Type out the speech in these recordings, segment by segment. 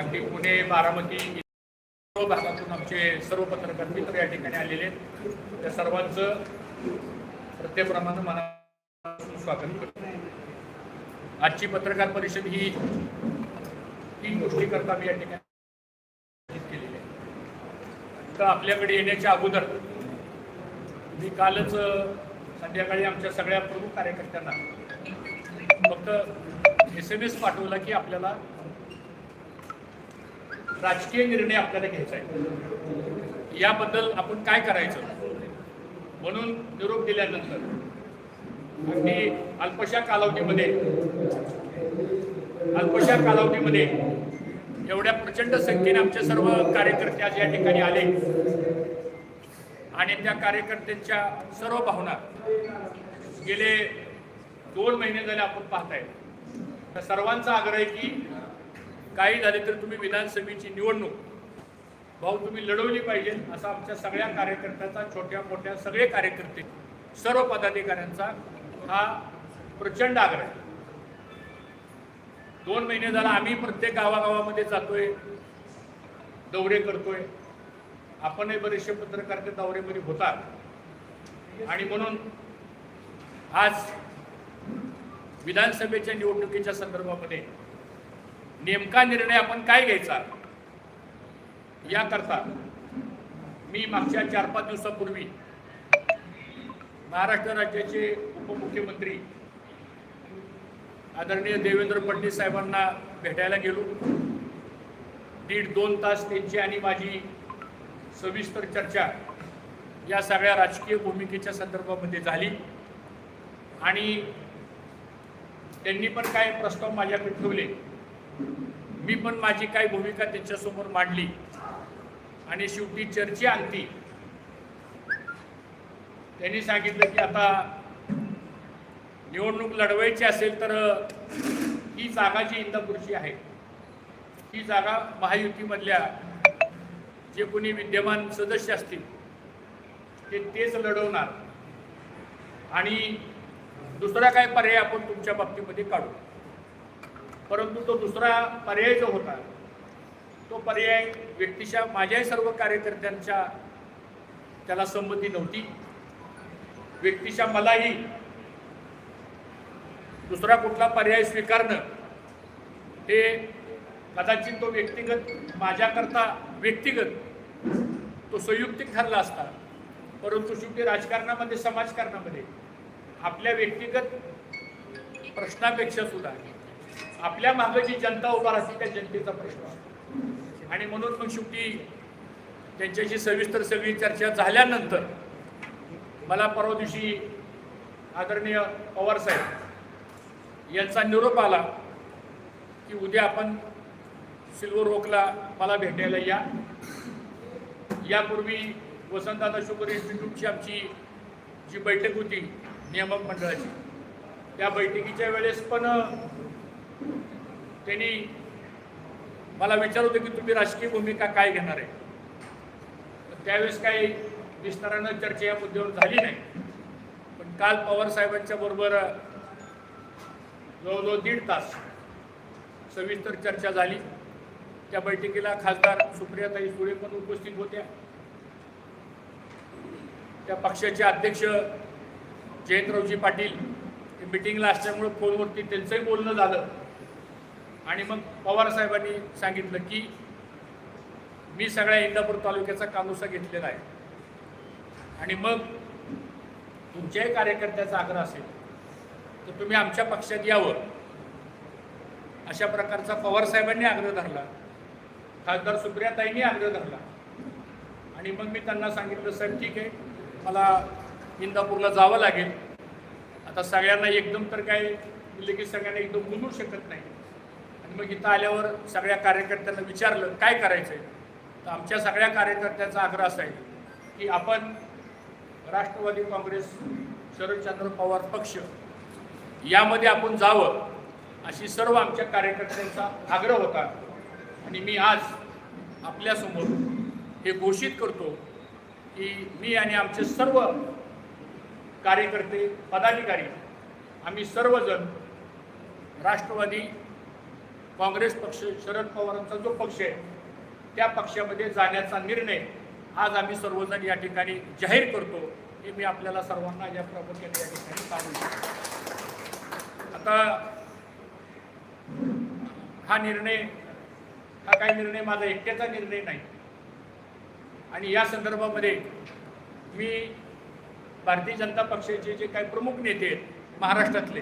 अगदी पुणे बारामती सर्व भागातून आमचे सर्व पत्रकार मित्र या ठिकाणी आलेले आहेत. त्या सर्वांचं प्रत्येप्रमाणे मनापासून स्वागत करतो. आजची पत्रकार परिषद ही तीन गोष्टी करता मी या ठिकाणी केलेली आहे. तर आपल्याकडे येण्याच्या अगोदर मी कालच संध्याकाळी आमच्या सगळ्या प्रमुख कार्यकर्त्यांना फक्त एस एम एस पाठवला की आपल्याला राजकीय निर्णय आपल्याला घ्यायचा आहे. याबद्दल आपण काय करायचं? म्हणून निरोप दिल्यानंतर अगदी अल्पशा कालावधीमध्ये अल्पशा कालावधीमध्ये एवढ्या प्रचंड संख्येने आमचे सर्व कार्यकर्ते आज या ठिकाणी आले. आणि त्या कार्यकर्त्यांच्या सर्व भावना गेले दोन महिने झाले आपण पाहताय. तर सर्वांचा आग्रह आहे की काही झाले तर तुम्ही विधानसभेची निवडणूक भाऊ तुम्ही लढवली पाहिजे असा आमच्या सगळ्या कार्यकर्त्यांचा छोट्या मोठ्या सगळे कार्यकर्ते सर्व पदाधिकाऱ्यांचा हा प्रचंड आग्रह आहे. दोन महिने झाला आम्ही प्रत्येक गावागावामध्ये जातोय दौरे करतोय. आपणही बरेचसे पत्रकार त्या दौऱ्यामध्ये होतात. आणि म्हणून आज विधानसभेच्या निवडणुकीच्या संदर्भामध्ये नेमका निर्णय आपण काय घ्यायचा? याकरता मी मागच्या चार पाच दिवसापूर्वी महाराष्ट्र राज्याचे उपमुख्यमंत्री आदरणीय देवेंद्र फडणवीस साहेबांना भेटायला गेलो. दीड दोन तास त्यांची आणि माझी सविस्तर चर्चा या सगळ्या राजकीय भूमिकेच्या संदर्भामध्ये झाली. आणि त्यांनी पण काय प्रस्ताव माझ्याकडे ठेवले. मी पण माझी काही भूमिका त्यांच्यासमोर मांडली आणि शेवटी चर्चा आणती त्यांनी सांगितलं की आता निवडणूक लढवायची असेल तर ही जागा जी इंदापूरची आहे ही जागा महायुतीमधल्या जे कोणी विद्यमान सदस्य असतील ते तेच लढवणार. आणि दुसरा काय पर्याय आपण तुमच्या बाबतीमध्ये काढू. परंतु तो दुसरा पर्याय जो होता तो पर्याय व्यक्तीच्या माझ्याही सर्व कार्यकर्त्यांच्या त्याला संमती नव्हती. व्यक्तीच्या मलाही दुसरा कुठला पर्याय स्वीकारणं हे कदाचित तो व्यक्तिगत माझ्याकरता व्यक्तिगत तो संयुक्तिक ठरला असता. परंतु शेवटी राजकारणामध्ये समाजकारणामध्ये आपल्या व्यक्तिगत प्रश्नापेक्षा सुद्धा आपल्या मागे जी जनता उभा राहते त्या जनतेचा प्रश्न आणि म्हणून मग शेवटी त्यांच्याशी सविस्तर सगळी चर्चा झाल्यानंतर मला परवा दिवशी आदरणीय पवारसाहेब यांचा निरोप आला की उद्या आपण सिल्वर रोकला मला भेटायला या. यापूर्वी वसंतदादा शुगर इन्स्टिट्यूटची आमची जी बैठक होती नियामक मंडळाची त्या बैठकीच्या वेळेस पण त्यांनी मला विचार होतं की तुम्ही राजकीय भूमिका काय घेणार आहे? तर त्यावेळेस काही विस्तारानं चर्चा या मुद्द्यावर झाली नाही. पण काल पवार साहेबांच्या बरोबर जवळजवळ दीड तास सविस्तर चर्चा झाली. त्या बैठकीला खासदार सुप्रियाताई सुळे पण उपस्थित होत्या. त्या पक्षाचे अध्यक्ष जयंतरावजी पाटील हे मिटिंगला असल्यामुळं फोनवरती त्यांचंही बोलणं झालं. आणि मग पवार साहेबांनी सांगितलं की मी सगळ्या इंदापूर तालुक्याचा कानुसा घेतलेला आहे. आणि मग तुमच्याही कार्यकर्त्याचा आग्रह असेल तर तुम्ही आमच्या पक्षात यावं. अशा प्रकारचा पवार साहेबांनी आग्रह धरला. खासदार सुप्रियाताईंनी आग्रह धरला. आणि मग मी त्यांना सांगितलं साहेब ठीक आहे. मला इंदापूरला जावं लागेल. आता सगळ्यांना एकदम तर काय लगेच सगळ्यांना एकदम बोलू शकत नाही. मग इथं आल्यावर सगळ्या कार्यकर्त्यांना विचारलं काय करायचं आहे तर आमच्या सगळ्या कार्यकर्त्यांचा आग्रह असा आहे की आपण राष्ट्रवादी काँग्रेस शरदचंद्र पवार पक्ष यामध्ये आपण जावं अशी सर्व आमच्या कार्यकर्त्यांचा आग्रह होता. आणि मी आज आपल्यासमोर हे घोषित करतो की मी आणि आमचे सर्व कार्यकर्ते पदाधिकारी आम्ही सर्वजण राष्ट्रवादी काँग्रेस पक्ष शरद पवारांचा जो पक्ष आहे त्या पक्षामध्ये जाण्याचा निर्णय आज आम्ही सर्वजण या ठिकाणी जाहीर करतो. हे मी आपल्याला सर्वांना या प्रामुख्याने या ठिकाणी सांगू आता हा निर्णय हा काही निर्णय माझा एकट्याचा निर्णय नाही. आणि या संदर्भामध्ये मी भारतीय जनता पक्षाचे जे काही प्रमुख नेते आहेत महाराष्ट्रातले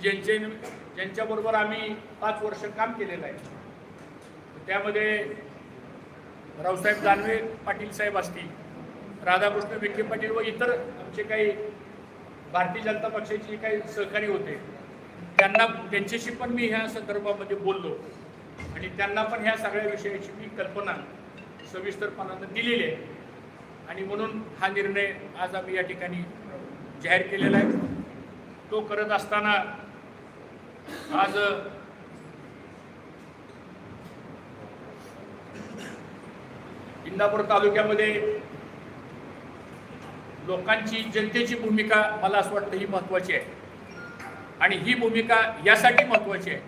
ज्यांचे ज्यांच्याबरोबर आम्ही पाच वर्ष काम केलेलं आहे. त्यामध्ये रावसाहेब दानवे पाटील साहेब असतील राधाकृष्ण विखे पाटील व इतर आमचे काही भारतीय जनता पक्षाचे काही सहकारी होते. त्यांना त्यांच्याशी पण मी ह्या संदर्भामध्ये बोललो. आणि त्यांना पण ह्या सगळ्या विषयाची मी कल्पना सविस्तरपणानं दिलेली आहे. आणि म्हणून हा निर्णय आज आम्ही या ठिकाणी जाहीर केलेला आहे. तो करत असताना आज इंदापूर तालुक्यामध्ये लोकांची जनतेची भूमिका मला असं वाटतं ही महत्त्वाची आहे. आणि ही भूमिका यासाठी महत्त्वाची आहे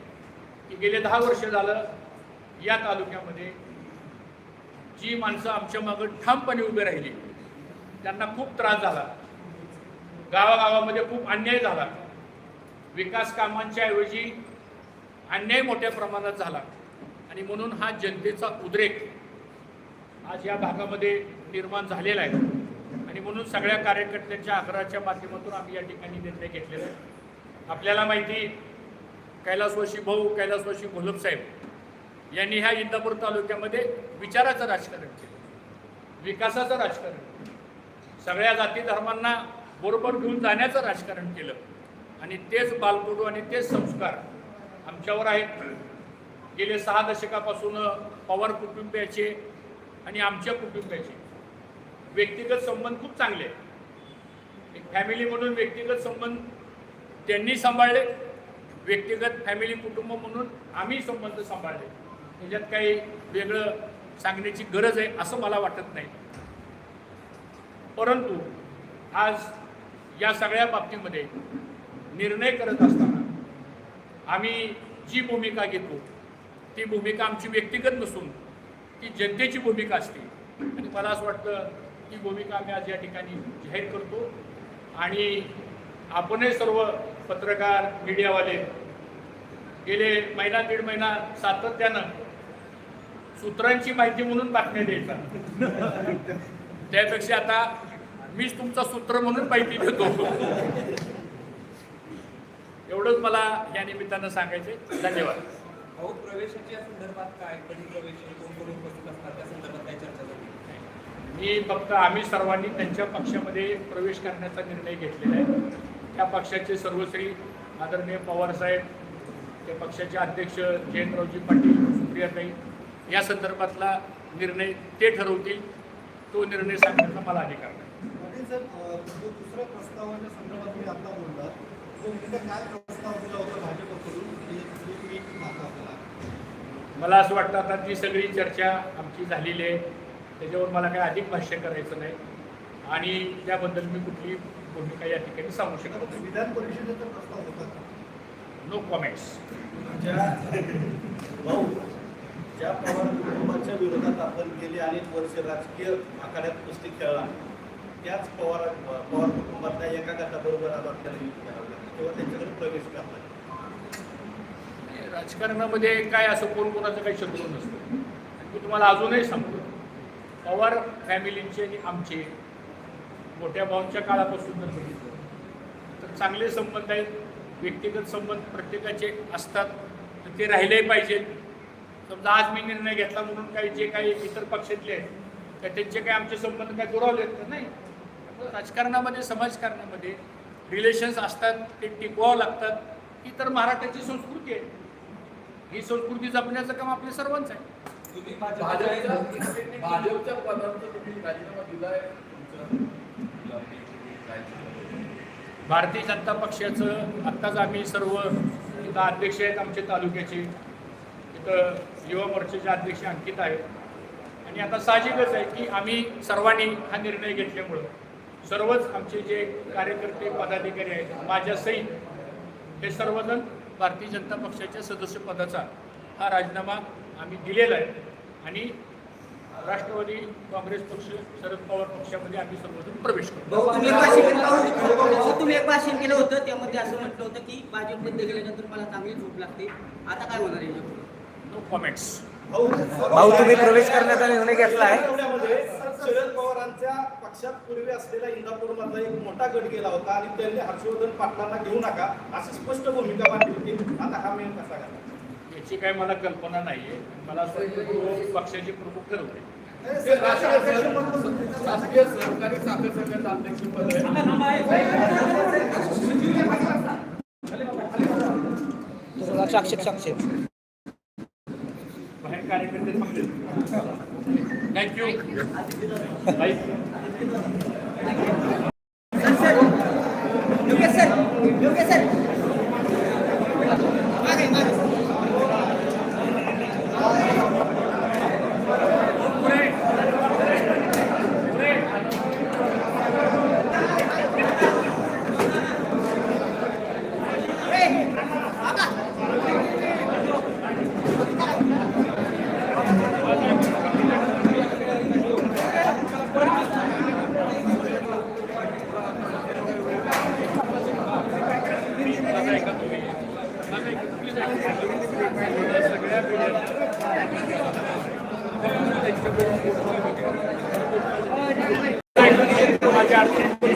की गेले दहा वर्ष झालं या तालुक्यामध्ये जी माणसं आमच्या मागं ठामपणे उभे राहिली त्यांना खूप त्रास झाला. गावागावामध्ये खूप अन्याय झाला. विकास कामांच्या ऐवजी अन्याय मोठ्या प्रमाणात झाला. आणि म्हणून हा जनतेचा उद्रेक आज या भागामध्ये निर्माण झालेला आहे. आणि म्हणून सगळ्या कार्यकर्त्यांच्या आग्रहाच्या माध्यमातून आम्ही या ठिकाणी निर्णय घेतलेला आहे. आपल्याला माहिती कैलासवशी भाऊ कैलासवासी घोलप साहेब यांनी ह्या इंदापूर तालुक्यामध्ये विचाराचं राजकारण केलं. विकासाचं राजकारण. सगळ्या जाती धर्मांना बरोबर घेऊन जाण्याचं राजकारण केलं. आणि तेच बालकोडू आणि तेच संस्कार आमच्यावर आहेत. गेले सहा दशकापासून पवार कुटुंबियाचे आणि आमच्या कुटुंबियाचे. व्यक्तिगत संबंध खूप चांगले आहेत. एक फॅमिली म्हणून व्यक्तिगत संबंध त्यांनी सांभाळले. व्यक्तिगत फॅमिली कुटुंब म्हणून आम्ही संबंध सांभाळले. त्याच्यात काही वेगळं सांगण्याची गरज आहे असं मला वाटत नाही. परंतु आज या सगळ्या बाबतीमध्ये निर्णय करत असताना आम्ही जी भूमिका घेतो ती भूमिका आमची व्यक्तिगत नसून ती जनतेची भूमिका असते. आणि मला असं वाटतं ती भूमिका आम्ही आज या ठिकाणी जाहीर करतो. आणि आपणही सर्व पत्रकार मीडियावाले गेले महिना दीड महिना सातत्यानं सूत्रांची माहिती म्हणून बातम्या द्यायचा. त्यापेक्षा आता मीच तुमचा सूत्र म्हणून माहिती देतो एवढंच मला या निमित्तानं सांगायचे धन्यवाद. भाऊ प्रवेशाच्या संदर्भात काय? कधी प्रवेश कोण कोण उपस्थित असणार त्या संदर्भात काय चर्चा झाली मी फक्त आम्ही सर्वांनी त्यांच्या पक्षामध्ये प्रवेश करण्याचा निर्णय घेतलेला आहे. त्या पक्षाचे सर्वश्री आदरणीय पवारसाहेब त्या पक्षाचे अध्यक्ष जयंतरावजी पाटील सुप्रियाताई या संदर्भातला निर्णय ते ठरवतील. तो निर्णय सांगण्याचा मला अधिकार नाही. दुसऱ्या प्रस्तावाच्या संदर्भात तुम्ही आता बोललात जो मला असं वाटतं आता ती सगळी चर्चा आमची झालेली आहे त्याच्यावर मला काही अधिक भाष्य करायचं नाही. आणि त्याबद्दल मी कुठली भूमिका या ठिकाणी सांगू शकत नाही. विधान परिषदेचा प्रस्ताव होता? नो कॉमेंट्स ज्या भाऊ ज्या पवार कुटुंबाच्या विरोधात आपण गेली अनेक वर्ष राजकीय आखाड्यात कुस्ती खेळला त्याच पवार पवार कुटुंबातल्या एका गटाबरोबर आज आपल्याला युती करावं लागलं. किंवा त्यांच्याकडे प्रवेश करता राजकारणामध्ये काय असं कोण कोणाचं काही शत्रू नसतं. मी तुम्हाला अजूनही सांगतो पवार फॅमिलीचे आणि आमचे मोठ्या भावांच्या काळापासून जर बघितलं तर चांगले संबंध आहेत व्यक्तिगत संबंध प्रत्येकाचे असतात तर ते राहिलेही पाहिजेत. समजा आज मी निर्णय घेतला म्हणून काही जे काही इतर पक्षातले आहेत त्यांचे काही आमचे संबंध काय आहेत का? नाही. राजकारणामध्ये समाजकारणामध्ये रिलेशन्स असतात ते टिकवावं लागतात. ही तर महाराष्ट्राची संस्कृती आहे. ही संस्कृती जपण्याचं काम आपल्या सर्वांचं आहे. तुम्ही भाजपच्या भाजपच्या भाजपच्या पदांचा तुम्ही राजीनामा दिलाय तुमचं? भारतीय जनता पक्षाचं आत्ताच आम्ही सर्व इथं अध्यक्ष आहेत आमचे तालुक्याचे. इथं युवा मोर्चाचे अध्यक्ष अंकित आहेत. आणि आता साहजिकच आहे की आम्ही सर्वांनी हा निर्णय घेतल्यामुळं सर्वच आमचे जे कार्यकर्ते पदाधिकारी आहेत माझ्या सहित हे सर्वजण भारतीय जनता पक्षाच्या सदस्यपदाचा हा राजीनामा आम्ही दिलेला आहे. आणि राष्ट्रवादी काँग्रेस पक्ष शरद पवार पक्षामध्ये आम्ही सर्वजण प्रवेश करतो. भाऊ, तुम्ही एक भाषण भाऊ, तुम्ही एक भाषण केलं होतं. त्यामध्ये असं म्हटलं होतं की भाजपमध्ये गेल्यानंतर मला चांगली झोप लागते. आता काय होणार आहे? नो कॉमेंट्स भाऊ, तुम्ही प्रवेश करण्याचा निर्णय घेतला आहे? पवारांच्या पक्षात पूर्वी असलेला इंदापूर मधला एक मोठा गट गेला होता आणि त्यांनी हर्षवर्धन पाटलांना घेऊ नका अशी स्पष्ट भूमिका मांडली होती. आता हा मेन कसा घाला याची काही मला कल्पना नाही आहे मला असं पक्षाचे प्रमुख ठरवले ते राष्ट्रीय शासकीय सहकारी साखर संघाचं अध्यक्षपद आहे. साक्षी साक्षी. बाहेर कार्यकर्ते thank you Yogesh sir Yogesh sir माझ्या अडचणी